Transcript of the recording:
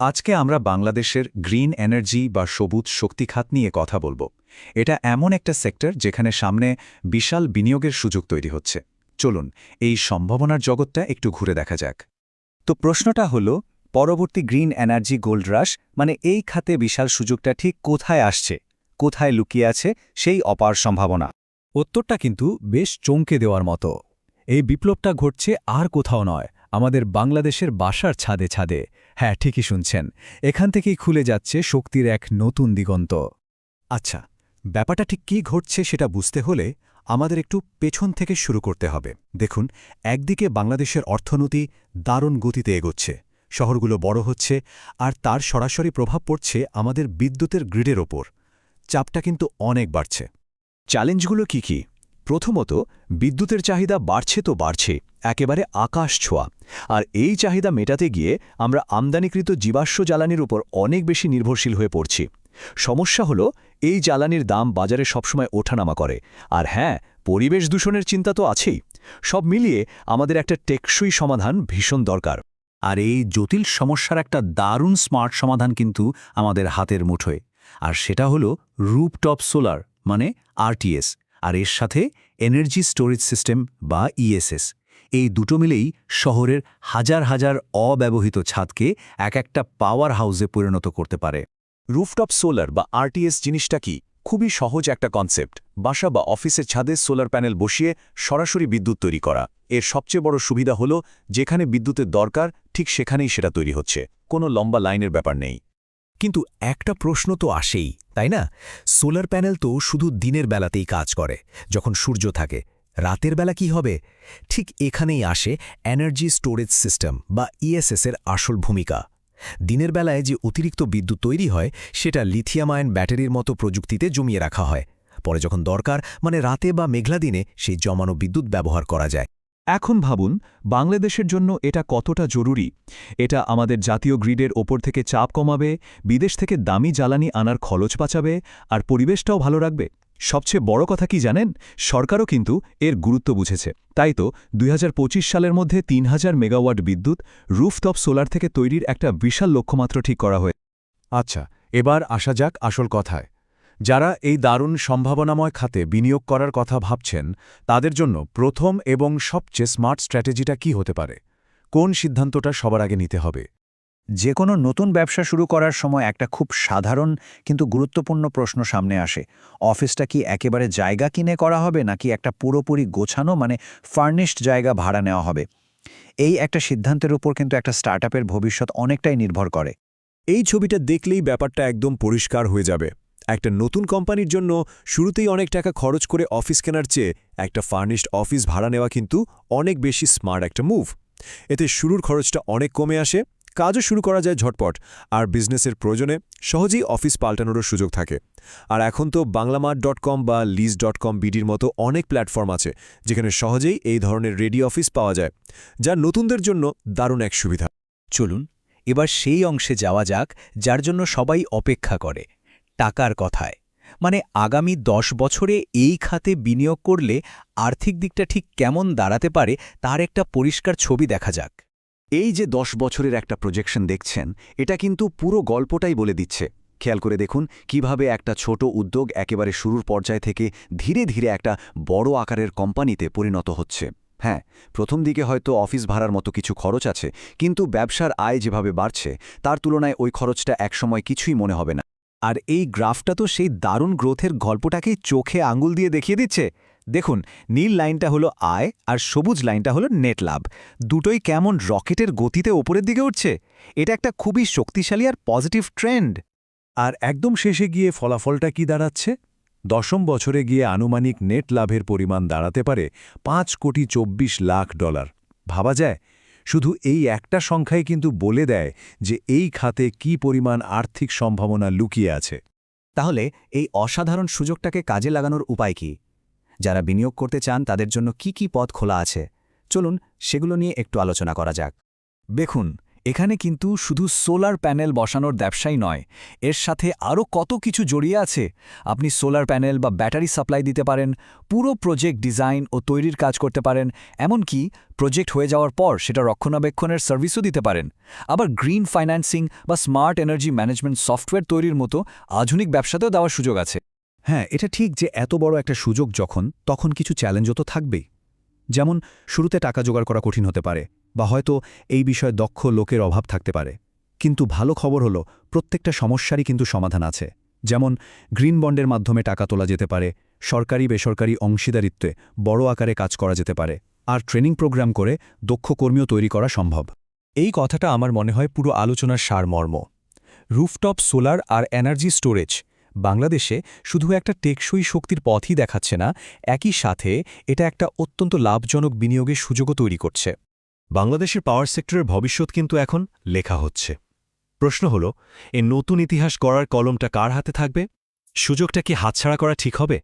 আজকে আমরা বাংলাদেশের গ্রিন এনার্জি বা সবুজ শক্তি খাত নিয়ে কথা বলব। এটা এমন একটা সেক্টর যেখানে সামনে বিশাল বিনিয়োগের সুযোগ তৈরি হচ্ছে। চলুন, এই সম্ভাবনার জগৎটা একটু ঘুরে দেখা যাক। তো প্রশ্নটা হল, পরবর্তী গ্রিন এনার্জি গোল্ড রাশ মানে এই খাতে বিশাল সুযোগটা ঠিক কোথায় আসছে? কোথায় লুকিয়ে আছে সেই অপার সম্ভাবনা। উত্তরটা কিন্তু বেশ চমকে দেওয়ার মতো। এই বিপ্লবটা ঘটছে আর কোথাও নয়, আমাদের বাংলাদেশের বাসার ছাদে ছাদে। হ্যাঁ ঠিকই শুনছেন। এখান থেকেই খুলে যাচ্ছে শক্তির এক নতুন দিগন্ত। আচ্ছা ব্যাপারটা ঠিক কী ঘটছে সেটা বুঝতে হলে আমাদের একটু পেছন থেকে শুরু করতে হবে। দেখুন, একদিকে বাংলাদেশের অর্থনীতি দারুণ গতিতে এগোচ্ছে, শহরগুলো বড় হচ্ছে, আর তার সরাসরি প্রভাব পড়ছে আমাদের বিদ্যুতের গ্রিডের ওপর। চাপটা কিন্তু অনেক বাড়ছে। চ্যালেঞ্জগুলো কি কি? প্রথমত, বিদ্যুতের চাহিদা বাড়ছে তো বাড়ছে, একেবারে আকাশ ছোঁয়া। আর এই চাহিদা মেটাতে গিয়ে আমরা আমদানিকৃত জীবাশ্ম জ্বালানির উপর অনেক বেশি নির্ভরশীল হয়ে পড়ছি। সমস্যা হলো, এই জ্বালানির দাম বাজারে সবসময় ওঠানামা করে। আর হ্যাঁ পরিবেশ দূষণের চিন্তা তো আছেই। সব মিলিয়ে আমাদের একটা টেকসই সমাধান ভীষণ দরকার। আর এই জটিল সমস্যার একটা দারুণ স্মার্ট সমাধান কিন্তু আমাদের হাতের মুঠোয়। আর সেটা হলো রুপটপ সোলার মানে আরটিএস। আর এর সাথে এনার্জি স্টোরেজ সিস্টেম বা ইএসএস এই দুটো মিলেই শহরের হাজার হাজার অব্যবহৃত ছাদকে এক একটা পাওয়ার হাউসে পরিণত করতে পারে। রুফটপ সোলার বা আরটিএস জিনিসটা কি? খুবই সহজ একটা কনসেপ্ট বাসা বা অফিসের ছাদে সোলার প্যানেল বসিয়ে সরাসরি বিদ্যুৎ তৈরি করা। এর সবচেয়ে বড় সুবিধা হলো, যেখানে বিদ্যুতের দরকার, ঠিক সেখানেই সেটা তৈরি হচ্ছে। কোনো লম্বা লাইনের ব্যাপার নেই। কিন্তু একটা প্রশ্ন তো আসেই, তাই না? সোলার প্যানেল তো শুধু দিনের বেলাতেই কাজ করে, যখন সূর্য থাকে। রাতের বেলা কি হবে? ঠিক এখানেই আসে এনার্জি স্টোরেজ সিস্টেম বা ইএসএস এর আসল ভূমিকা। দিনের বেলায় যে অতিরিক্ত বিদ্যুৎ তৈরি হয়, সেটা লিথিয়াম আয়ন ব্যাটারির মতো প্রযুক্তিতে জমিয়ে রাখা হয়। পরে যখন দরকার মানে রাতে বা মেঘলা দিনে সেই জমানো বিদ্যুৎ ব্যবহার করা যায়। এখন ভাবুন, বাংলাদেশের জন্য এটা কতটা জরুরি? এটা আমাদের জাতীয় গ্রিডের ওপর থেকে চাপ কমাবে, বিদেশ থেকে দামি জ্বালানি আনার খরচ বাঁচাবে, আর পরিবেশটাও ভালো রাখবে। সবচেয়ে বড় কথা কি জানেন? সরকারও কিন্তু এর গুরুত্ব বুঝেছে। তাই তো, দুই হাজার পঁচিশ সালের মধ্যে তিন হাজার মেগাওয়াট বিদ্যুৎ রুফটপ সোলার থেকে তৈরির একটা বিশাল লক্ষ্যমাত্র ঠিক করা হয়ে আচ্ছা এবার আসা যাক আসল কথায়। যারা এই দারুণ সম্ভাবনাময় খাতে বিনিয়োগ করার কথা ভাবছেন, তাদের জন্য প্রথম এবং সবচেয়ে স্মার্ট স্ট্র্যাটেজিটা কি হতে পারে? কোন সিদ্ধান্তটা সবার আগে নিতে হবে? যে কোনো নতুন ব্যবসা শুরু করার সময় একটা খুব সাধারণ কিন্তু গুরুত্বপূর্ণ প্রশ্ন সামনে আসে। অফিসটা কি একেবারে জায়গা কিনে করা হবে, নাকি একটা পুরোপুরি গোছানো মানে ফার্নিশড জায়গা ভাড়া নেওয়া হবে? এই একটা সিদ্ধান্তের উপর কিন্তু একটা স্টার্টআপের ভবিষ্যৎ অনেকটাই নির্ভর করে। এই ছবিটা দেখলেই ব্যাপারটা একদম পরিষ্কার হয়ে যাবে। একটা নতুন কোম্পানির জন্য শুরুতেই অনেক টাকা খরচ করে অফিস কেনার চেয়ে একটা ফার্নিশড অফিস ভাড়া নেওয়া কিন্তু অনেক বেশি স্মার্ট একটা মুভ। এতে শুরুর খরচটা অনেক কমে আসে, কাজও শুরু করা যায় ঝটপট, আর বিজনেসের প্রয়োজনে সহজেই অফিস পাল্টানোরও সুযোগ থাকে। আর এখন তো বাংলামার্ট ডট কম বা লিজ ডট কম বিডির মতো অনেক প্ল্যাটফর্ম আছে, যেখানে সহজেই এই ধরনের রেডি অফিস পাওয়া যায়, যা নতুনদের জন্য দারুণ এক সুবিধা। চলুন, এবার সেই অংশে যাওয়া যাক, যার জন্য সবাই অপেক্ষা করে। টাকার কথায়। মানে আগামী দশ বছরে এই খাতে বিনিয়োগ করলে আর্থিক দিকটা ঠিক কেমন দাঁড়াতে পারে তার একটা পরিষ্কার ছবি দেখা যাক। এই যে দশ বছরের একটা প্রজেকশন দেখছেন, এটা কিন্তু পুরো গল্পটাই বলে দিচ্ছে। খেয়াল করে দেখুন কীভাবে একটা ছোট উদ্যোগ একেবারে শুরুর পর্যায় থেকে ধীরে ধীরে একটা বড় আকারের কোম্পানিতে পরিণত হচ্ছে। হ্যাঁ প্রথম দিকে হয়তো অফিস ভাড়ার মতো কিছু খরচ আছে, কিন্তু ব্যবসার আয় যেভাবে বাড়ছে, তার তুলনায় ওই খরচটা একসময় কিছুই মনে হবে না। আর এই গ্রাফটা তো সেই দারুণ গ্রোথের গল্পটাকেই চোখে আঙুল দিয়ে দেখিয়ে দিচ্ছে। দেখুন, নীল লাইনটা হলো আয় আর সবুজ লাইনটা হলো নেট লাভ। দুটোই কেমন রকেটের গতিতে ওপরের দিকে উঠছে। এটা একটা খুবই শক্তিশালী আর পজিটিভ ট্রেন্ড। আর একদম শেষে গিয়ে ফলাফলটা কি দাঁড়াচ্ছে? দশম বছরে গিয়ে আনুমানিক নেট লাভের পরিমাণ দাঁড়াতে পারে পাঁচ কোটি চব্বিশ লাখ ডলার। ভাবা যায় শুধু এই একটা সংখ্যাই কিন্তু বলে দেয় যে এই খাতে কি পরিমাণ আর্থিক সম্ভাবনা লুকিয়ে আছে। তাহলে এই অসাধারণ সুযোগটাকে কাজে লাগানোর উপায় কি? যারা বিনিয়োগ করতে চান তাদের জন্য কি কি পথ খোলা আছে? চলুন সেগুলো নিয়ে একটু আলোচনা করা যাক। দেখুন এখানে কিন্তু শুধু সোলার প্যানেল বসানোর ব্যবসাই নয়, এর সাথে আরও কত কিছু জড়িয়ে আছে, আপনি সোলার প্যানেল বা ব্যাটারি সাপ্লাই দিতে পারেন, পুরো প্রজেক্ট ডিজাইন ও তৈরির কাজ করতে পারেন, এমনকি প্রজেক্ট হয়ে যাওয়ার পর সেটা রক্ষণাবেক্ষণের সার্ভিসও দিতে পারেন। আবার গ্রিন ফাইন্যান্সিং বা স্মার্ট এনার্জি ম্যানেজমেন্ট সফটওয়্যার তৈরির মতো আধুনিক ব্যবসাতেও দেওয়ার সুযোগ আছে। হ্যাঁ এটা ঠিক যে এত বড় একটা সুযোগ যখন, তখন কিছু চ্যালেঞ্জও তো থাকবেই। যেমন শুরুতে টাকা জোগাড় করা কঠিন হতে পারে বা হয়তো এই বিষয়ে দক্ষ লোকের অভাব থাকতে পারে। কিন্তু ভালো খবর হলো, প্রত্যেকটা সমস্যারই কিন্তু সমাধান আছে। যেমন গ্রিন বন্ডের মাধ্যমে টাকা তোলা যেতে পারে, সরকারি বেসরকারি অংশীদারিত্বে বড় আকারে কাজ করা যেতে পারে, আর ট্রেনিং প্রোগ্রাম করে দক্ষ কর্মীও তৈরি করা সম্ভব। এই কথাটা আমার মনে হয় পুরো আলোচনার সারমর্ম। রুফটপ, সোলার আর এনার্জি স্টোরেজ বাংলাদেশে শুধু একটা টেকসই শক্তির পথই দেখাচ্ছে না, একই সাথে এটা একটা অত্যন্ত লাভজনক বিনিয়োগের সুযোগও তৈরি করছে। বাংলাদেশের পাওয়ার সেক্টরের ভবিষ্যৎ কিন্তু এখন লেখা হচ্ছে। প্রশ্ন হল এই নতুন ইতিহাস করার কলমটা কার হাতে থাকবে? সুযোগটা কি হাতছাড়া করা ঠিক হবে?